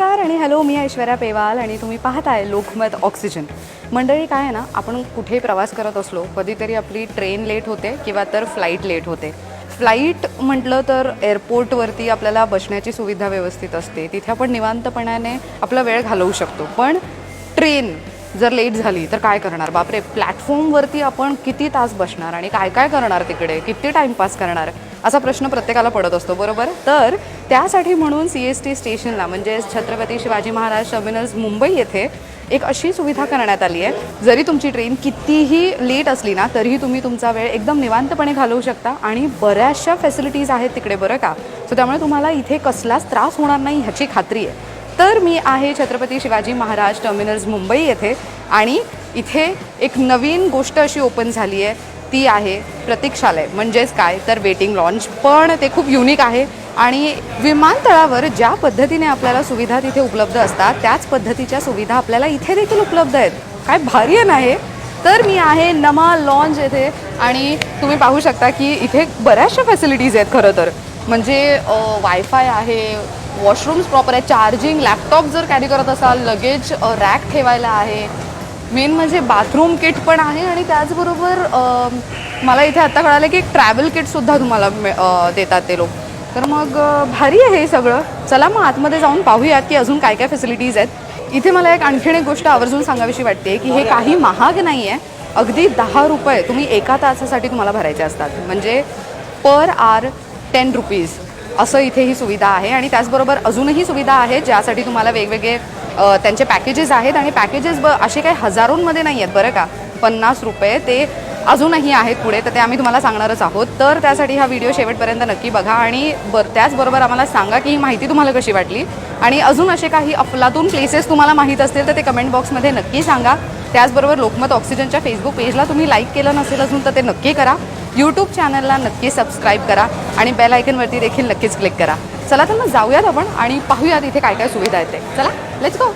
Hello मी ऐश्वर्या पेवाल आणि तुम्ही पाहताय लोकमत ऑक्सिजन. मंडळी काय आहे ना आपण कुठे प्रवास करत असलो कधीतरी आपली ट्रेन लेट होते किंवा तर फ्लाईट लेट होते. फ्लाईट म्हटलं तर एअरपोर्टवरती आपल्याला बसण्याची सुविधा व्यवस्थित असते. तिथे आपण निवांतपणाने आपला वेळ घालवू शकतो. पण ट्रेन जर लेट झाली तर काय करणार? बापरे प्लॅटफॉर्मवरती आपण किती तास बसणार आणि काय काय करणार तिकडे? किती टाईमपास करणार? असा प्रश्न प्रत्येकाला पडत असतो बरोबर? तर त्यासाठी म्हणून सी एस टी स्टेशनला म्हणजे छत्रपती शिवाजी महाराज टर्मिनल्स मुंबई येथे एक अशी सुविधा करण्यात आली आहे. जरी तुमची ट्रेन कितीही लेट असली ना तरीही तुम्ही तुमचा वेळ एकदम निवांतपणे घालवू शकता आणि बऱ्याचशा फॅसिलिटीज आहेत तिकडे बरं का? सो त्यामुळे तुम्हाला इथे कसलाच त्रास होणार नाही ह्याची खात्री आहे. तर मी आहे छत्रपती शिवाजी महाराज टर्मिनल्स मुंबई येथे आणि इथे एक नवीन गोष्ट अशी ओपन झाली आहे. ती आहे प्रतीक्षालय म्हणजेच काय? तर वेटिंग लॉन्च पण ते खूप युनिक आहे. आणि विमानतळावर ज्या पद्धतीने आपल्याला सुविधा तिथे उपलब्ध असतात त्याच पद्धतीच्या सुविधा आपल्याला इथे देखील उपलब्ध आहेत. काय भारी आहे ना हे? तर मी आहे नमा लॉन्च येथे. आणि तुम्ही पाहू शकता की इथे बऱ्याचशा फॅसिलिटीज आहेत खरं तर. म्हणजे वायफाय आहे वॉशरूम्स प्रॉपर आहे चार्जिंग लॅपटॉप जर कॅरी करत असाल लगेज रॅक ठेवायला आहे. मेन म्हणजे बाथरूम किट पण आहे आणि त्याचबरोबर मला इथे आता कळालं की एक ट्रॅव्हल किटसुद्धा तुम्हाला देतात ते लोक. तर मग भारी आहे हे सगळं. चला मग आतमध्ये जाऊन पाहूयात की अजून काय काय फॅसिलिटीज आहेत. इथे मला एक आणखीन एक गोष्ट आवर्जून सांगावीशी वाटते की हे काही महाग नाही आहे अगदी दहा रुपये तुम्ही एका तासासाठी तुम्हाला भरायचे असतात. म्हणजे पर आर टेन रुपीज असं इथे ही सुविधा आहे आणि त्याचबरोबर अजूनही सुविधा आहे ज्यासाठी तुम्हाला वेगवेगळे त्यांचे पॅकेजेस आहेत आणि पॅकेजेस ब असे काही हजारोंमध्ये नाही आहेत बरं का? पन्नास रुपये ते अजूनही आहेत पुढे तर ते आम्ही तुम्हाला सांगणारच आहोत. तर त्यासाठी हा व्हिडिओ शेवटपर्यंत नक्की बघा आणि बर त्याचबरोबर आम्हाला सांगा की ही माहिती तुम्हाला कशी वाटली? आणि अजून असे काही अफलातून प्लेसेस तुम्हाला माहीत असतील तर ते कमेंट बॉक्समध्ये नक्की सांगा. त्याचबरोबर लोकमत ऑक्सिजनच्या फेसबुक पेजला तुम्ही लाईक केलं नसेल अजून तर ते नक्की करा. यूट्यूब चॅनलला नक्की सबस्क्राईब करा आणि बेल आयकनवरती देखील नक्कीच क्लिक करा. चला तर मग जाऊयात आपण आणि पाहूयात इथे काय काय सुविधा आहेत चला लेट्स गो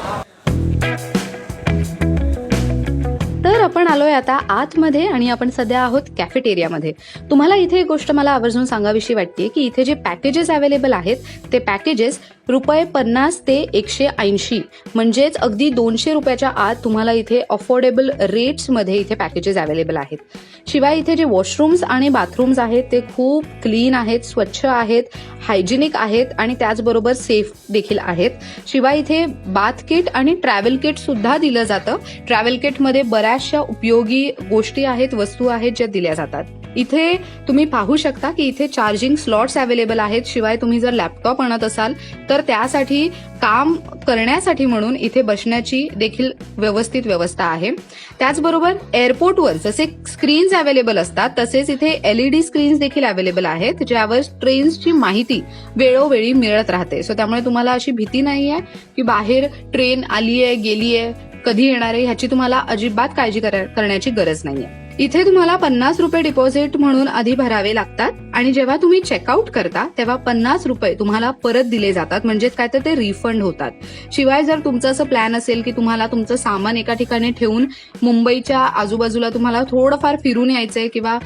तर आपण आलोय आता आतमध्ये आणि आपण सध्या आहोत कॅफेटेरियामध्ये. तुम्हाला इथे एक गोष्ट मला आवर्जून सांगावीशी वाटते की इथे जे पॅकेजेस अवेलेबल आहेत ते पॅकेजेस रुपये पन्नास ते एकशे ऐंशी म्हणजेच अगदी दोनशे रुपयाच्या आत तुम्हाला इथे अफोर्डेबल रेट्समध्ये इथे पॅकेजेस अवेलेबल आहेत. शिवाय इथे जे वॉशरूम्स आणि बाथरूम्स आहेत ते खूप क्लीन आहेत स्वच्छ आहेत हायजिनिक आहेत आणि त्याचबरोबर सेफ देखील आहेत. शिवाय इथे बाथ किट आणि ट्रॅव्हल किट सुद्धा दिलं जातं. ट्रॅव्हल किटमध्ये बऱ्याचशा उपयोगी गोष्टी आहेत वस्तू आहेत ज्या दिल्या जातात. इथे तुम्ही पाहू शकता की इथे चार्जिंग स्लॉट्स अवेलेबल आहेत. शिवाय तुम्ही जर लॅपटॉप आणत असाल तर त्यासाठी काम करण्यासाठी म्हणून इथे बसण्याची देखील व्यवस्थित व्यवस्था आहे. त्याचबरोबर एअरपोर्टवर जसे स्क्रीन्स अवेलेबल असतात तसेच इथे एलईडी स्क्रीन्स देखील अवेलेबल आहेत ज्यावर ट्रेन्सची माहिती वेळोवेळी मिळत राहते. सो त्यामुळे तुम्हाला अशी भीती नाही आहे की बाहेर ट्रेन आली आहे गेली आहे कधी येणार आहे ह्याची तुम्हाला अजिबात काळजी करण्याची गरज नाहीये. इथे तुम्हाला पन्नास रुपये डिपॉझिट म्हणून आधी भरावे लागतात आणि जेव्हा तुम्ही चेकआउट करता तेव्हा पन्नास रुपये तुम्हाला परत दिले जातात म्हणजेच काय तर ते रिफंड होतात. शिवाय जर तुमचं असं प्लॅन असेल की तुम्हाला तुमचं सामान एका ठिकाणी ठेवून मुंबईच्या आजूबाजूला तुम्हाला थोडंफार फिरून यायचंय किंवा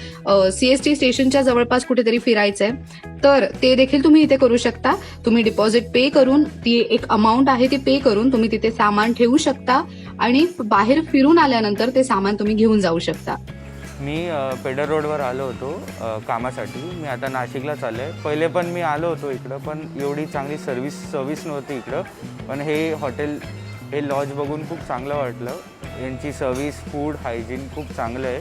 सीएसटी स्टेशनच्या जवळपास कुठेतरी फिरायचंय तर ते देखील तुम्ही इथे करू शकता. तुम्ही डिपॉझिट पे करून ती एक अमाऊंट आहे ती पे करून तुम्ही तिथे सामान ठेवू शकता. आणि बाहेर फिरून आल्यानंतर ते सामान तुम्ही घेऊन जाऊ शकता. मी पेडर रोडवर आलो होतो कामासाठी. मी आता नाशिकला चाललो आहे पहिले पण मी आलो होतो इकडं पण एवढी चांगली सर्विस सर्विस नव्हती इकडं. पण हे हॉटेल हे लॉज बघून खूप चांगलं वाटलं. यांची सर्विस फूड हायजीन खूप चांगलं आहे.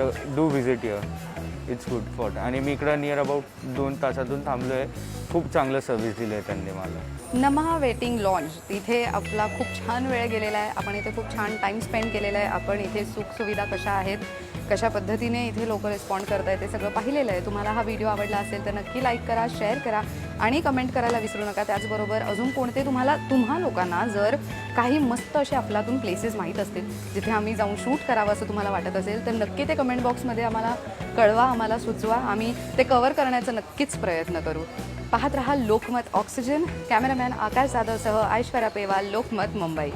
तर do visit here it's good for आणि मी इकडं नियर अबाउट दोन तासातून थांबलो आहे खूप चांगलं सर्व्हिस दिलं आहे त्यांनी मला. नमा वेटिंग लॉन्च तिथे आपला खूप छान वेळ गेलेला आहे. आपण इथे खूप छान टाईम स्पेंड केलेला आहे. आपण इथे सुखसुविधा कशा आहेत कशा पद्धतीने इथे लोक रिस्पॉन्ड करत आहेत ते सगळं पाहिलेलं आहे. तुम्हाला हा व्हिडिओ आवडला असेल तर नक्की लाईक करा शेअर करा. आणि कमेंट करायला विसरू नका. त्याचबरोबर अजून कोणते तुम्हाला तुम्हा लोकांना जर काही मस्त असे अफलातून प्लेसेस माहीत असतील जिथे आम्ही जाऊन शूट करावं असं तुम्हाला वाटत असेल तर नक्की ते कमेंट बॉक्समध्ये आम्हाला कळवा आम्हाला सुचवा. आम्ही ते कवर करण्याचा नक्कीच प्रयत्न करू. पाहत रहा लोकमत ऑक्सिजन. कॅमेरामॅन आकाश जाधवसह ऐश्वर्या पेवाल लोकमत मुंबई.